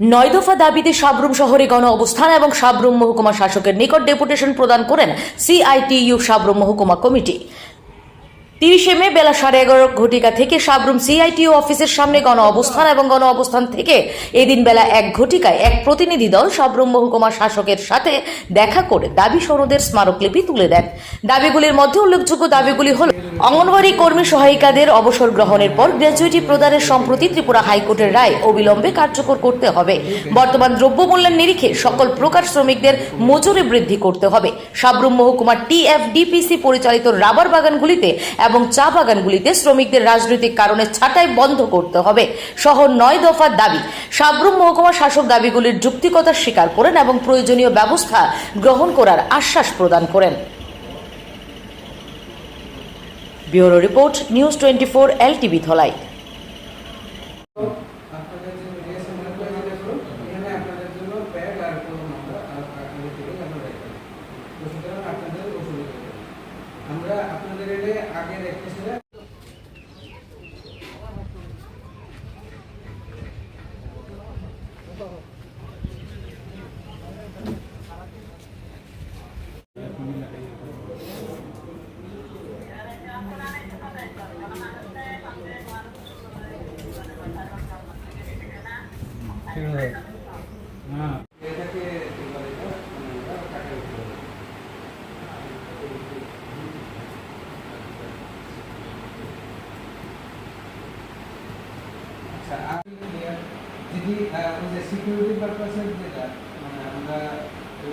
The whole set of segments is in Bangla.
নয় দফা দাবিতে সাবরুম শহরে গণ অবস্থান এবং সাবরুম মহকুমা শাসকের নিকট ডেপুটেশন প্রদান করেন সিআইটিইউ সাবরুম মহকুমা কমিটি। তিরিশে মে বেলা সাড়ে এগারো ঘটিকা থেকে সাবরুম সিআইটিও অফিসের সামনে গণ অবস্থান এবং গণ অবস্থান থেকে এদিন বেলা এক ঘটিকায় এক প্রতিনিধি দল সাবরুম মহকুমা শাসকের সাথে দেখা করে দাবি সনদের স্মারকলিপি তুলে দেন। দাবিগুলির মধ্যে উল্লেখযোগ্য দাবিগুলি হল অঙ্গনওয়াড়ি কর্মী সহায়িকাদের অবসর গ্রহণের পর গ্র্যাচুইটি প্রদানের সম্প্রতি ত্রিপুরা হাইকোর্টের রায় অবিলম্বে কার্যকর করতে হবে। বর্তমান দ্রব্য দ্রব্যমূল্যের নিরিখে সকল প্রকার শ্রমিকদের মজুরি বৃদ্ধি করতে হবে। সাবরুম মহকুমার টিএফডিপিসি পরিচালিত রাবার বাগানগুলিতে এবং চা বাগানগুলিতে শ্রমিকদের রাজনৈতিক কারণে ছাঁটাই বন্ধ করতে হবে। সহ নয় দফার দাবি। সাবরুম মহকুমা শাসক দাবিগুলির যুক্তিকতা স্বীকার করেন এবং প্রয়োজনীয় ব্যবস্থা গ্রহণ করার আশ্বাস প্রদান করেন। Bureau report, news twenty four, LTV Dhalai আপনাদের যে মিডিয়া সেন্টারগুলো যেটা করুন, এখানে আপনাদের জন্য ব্যাগ আর কোনো আমরা আ- আগামী থেকে আমরা রেখে দেব। তো সুতরাং আপনাদের অসুবিধা হবে না। আমরা আপনাদের এটা আগে রেখেছিলাম হ্যাঁ এটাকে কি বলে এটা? আমরা কাটে উঠতে হবে। আচ্ছা আপনি যদি ওই যে সিকিউরিটি পারপাসের যেটা মানে আমরা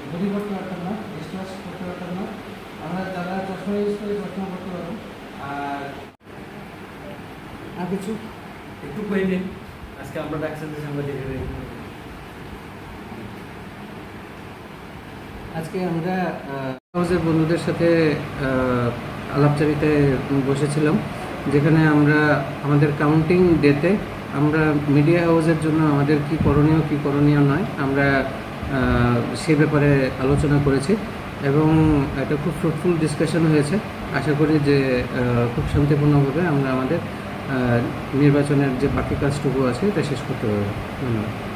ঘড়ি করতে পারতাম না ডিসচার্জ করতে পারতাম না আমরা যারা চশমা ইউজ করি চশমা করতে পারব। আর আর কিছু? একটু কইলেন আজকে আমরা ডাকছেন যে সাংবাদিক আজকে আমরা হাউসের বন্ধুদের সাথে আহ, আলাপচারিতায় বসেছিলাম যেখানে আমরা আমাদের কাউন্টিং ডেতে আমরা মিডিয়া হাউসের জন্য আমাদের কি করণীয় কি করণীয় নয়। আমরা সে ব্যাপারে আলোচনা করেছি এবং একটা খুব ফ্রুটফুল ডিসকাশন হয়েছে। আশা করি যে খুব শান্তিপূর্ণভাবে আমরা আমাদের নির্বাচনের যে বাকি কাজটুকু আছে, এটা শেষ করতে পারব। ধন্যবাদ।